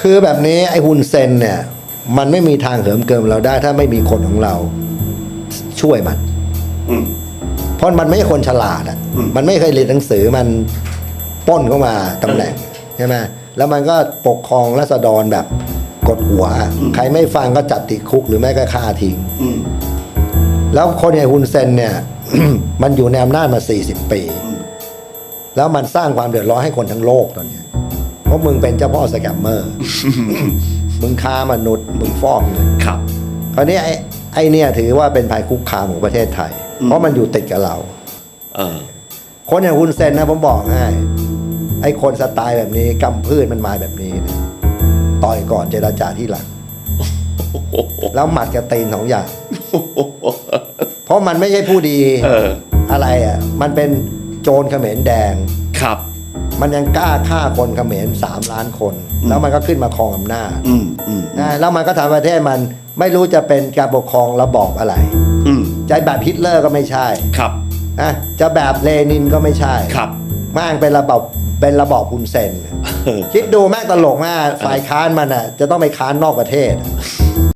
คือแบบนี้ไอ้ฮุนเซนเนี่ย มันไม่มีทางเหิมเกิมเราได้ ถ้าไม่มีคนของเราช่วยมันอืมเพราะมันไม่ใช่คนฉลาดอะอืมมันไม่เคยเรียนหนังสือมันปล้นเข้ามาตำแหน่งใช่ไหมแล้วมันก็ปกครองรัษฎรแบบกดหัว ใครไม่ฟังก็จับติดคุกหรือไม่ก็ฆ่าทิ้งอืมแล้วคนอย่างฮุนเซนเนี่ย มันอยู่ในอำนาจมา 40 ปีอืมแล้วมันสร้างความเดือดร้อนให้คนทั้งโลกตอนเนี้ย เพราะมึงเป็นเจ้าพ่อสแกมเมอร์ มึงค้ามนุษย์ มึงฟอกเงินครับคราวนี้ไอ้ไอ้เนี่ยถือว่าเป็นภัยคุกคามของประเทศไทยอืมเพราะมันอยู่ติดกับเรา เออ คนอย่างฮุนเซนนะผมบอกให้ไอ้คนสไตล์แบบนี้กำพืชมันมาแบบนี้นะต่อยก่อนเจรจาที่หลัง แล้วหมัดกับตีนสองอย่าง เพราะมันไม่ใช่ผู้ดีเอออะไรอะ มันเป็นโจรเขมรแดงครับ มันยังกล้าฆ่าคนเขมรสามล้านคน แล้วมันก็ขึ้นมาครองอำนาจอืมอืมนะแล้วมันก็ทำประเทศมันไม่รู้จะเป็นการปกครองระบอบอะไรอืมจะแบบฮิตเลอร์ก็ไม่ใช่ครับนะจะแบบเลนินก็ไม่ใช่ครับแม่งเป็นระบอบเป็นระบอบคุณเซนเออคิดดูแม่งตลกมากฝ่ายค้านมันอะ จะต้องไปค้านนอกประเทศ